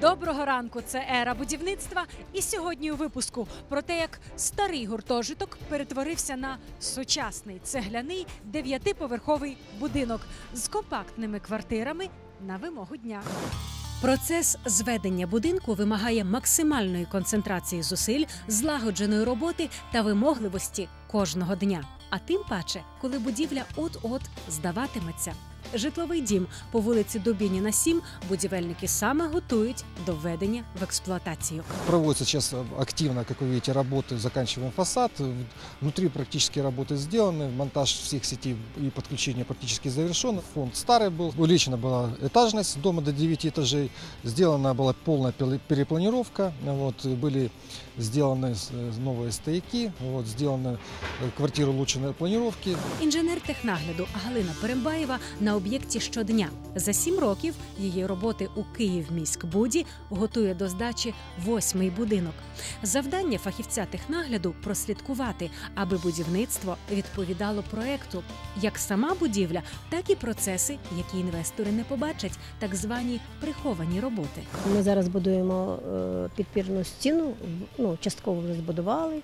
Доброго ранку, це ера будівництва. І сьогодні у випуску про те, як старий гуртожиток перетворився на сучасний цегляний дев'ятиповерховий будинок з компактними квартирами на вимогу дня. Процес зведення будинку вимагає максимальної концентрації зусиль, злагодженої роботи та вимогливості кожного дня. А тим паче, коли будівля от-от здаватиметься. Житловий дім по вулиці Дубініна 7 будівельники саме готують до введення в експлуатацію. Проводится сейчас активно, как вы видите, работы, заканчиваем фасад. Внутри практически работы сделаны, монтаж всех сетей и подключение практически завершен. Фонд старый был, увеличена была этажность дома до 9 этажей, сделана была полная пеле- перепланировка, вот, были сделаны э, новые стояки, вот, сделаны э, квартиры улучшенной планировки, Інженер технагляду Галина Перембаєва на об'єкті щодня. За сім років її роботи у Київміськбуді готує до здачі восьмий будинок. Завдання фахівця технагляду прослідкувати, аби будівництво відповідало проекту, як сама будівля, так і процеси, які інвестори не побачать, так звані приховані роботи. Ми зараз будуємо е, підпірну стіну, ну, частково вже збудували,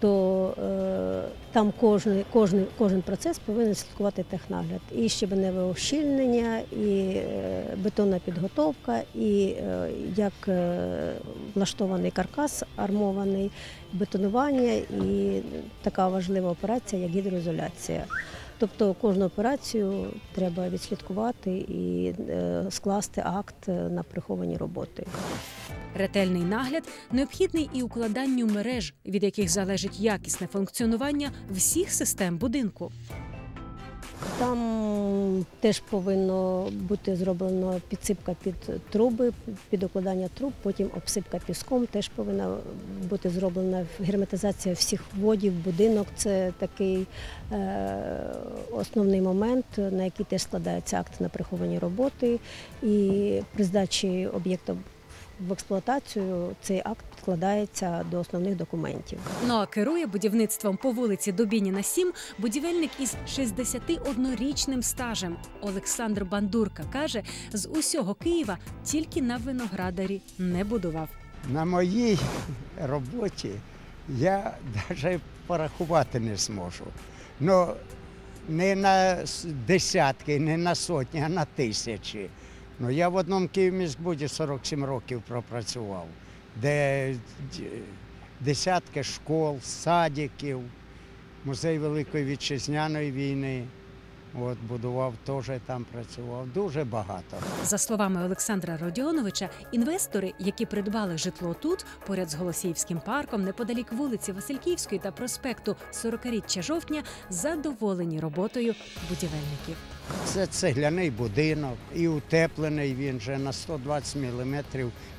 то е, там кожен, кожен, кожен процес повинен слідкувати технагляд. І щебеневе ущільнення, і е, бетонна підготовка, і е, як влаштований каркас армований, бетонування і така важлива операція, як гідроізоляція. Тобто кожну операцію треба відслідкувати і е, скласти акт е, на приховані роботи. Ретельний нагляд необхідний і укладанню мереж, від яких залежить якісне функціонування всіх систем будинку. Там теж повинно бути зроблено підсипка під труби, під укладання труб, потім обсипка піском. Теж повинна бути зроблена герметизація всіх вводів, будинок. Це такий е, основний момент, на який теж складається акт на приховані роботи. І при здачі об'єкта в експлуатацію цей акт підкладається до основних документів. Ну а керує будівництвом по вулиці Добініна 7 будівельник із 61-річним стажем. Олександр Бандурка каже, з усього Києва тільки на виноградарі не будував. На моїй роботі я навіть порахувати не зможу. Ну, не на десятки, не на сотні, а на тисячі. Ну, я в одному Київміськбуді 47 років пропрацював, де десятки школ, садиків, музей Великої Вітчизняної війни. От, будував, теж там працював. Дуже багато. За словами Олександра Родіоновича, інвестори, які придбали житло тут, поряд з Голосіївським парком, неподалік вулиці Васильківської та проспекту 40-річчя жовтня, задоволені роботою будівельників. Це цегляний будинок і утеплений він вже на 120 мм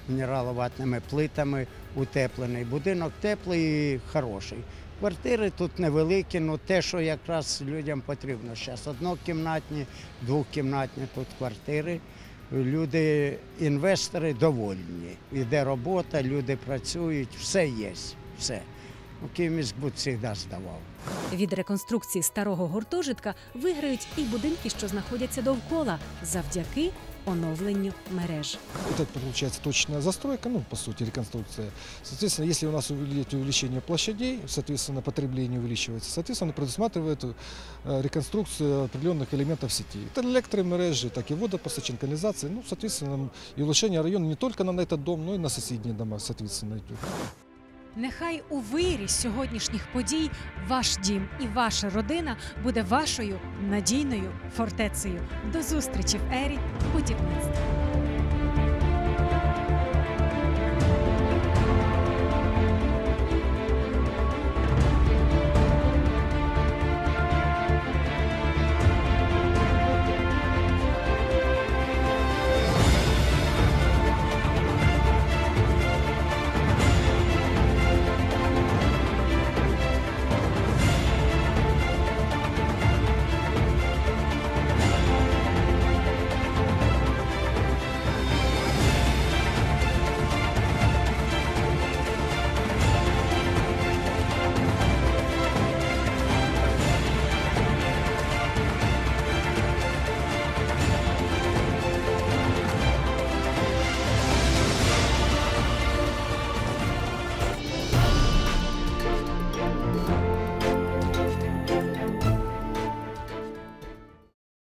мінераловатними плитами утеплений. Будинок теплий і хороший. Квартири тут невеликі, ну те, що якраз людям потрібно зараз. Однокімнатні, двокімнатні тут квартири. Люди, інвестори довольні. Іде робота, люди працюють, все є, все. Ну, Київміськбуд завжди здавав. Від реконструкції старого гуртожитка виграють і будинки, що знаходяться довкола, завдяки оновленню мереж. Вот это получается точная застройка, ну, по сути, реконструкция. Соответственно, если у нас увеличить увеличение площадей, соответственно, потребление увеличивается, соответственно, предусматривает э, реконструкцию определенных элементов сети. Это электромережи, так и водопостачание, канализации, ну, соответственно, и улучшение района не только на этот дом, но и на соседние дома, соответственно, идет. Нехай у вирі сьогоднішніх подій ваш дім і ваша родина буде вашою надійною фортецею. До зустрічі в ері будівництва.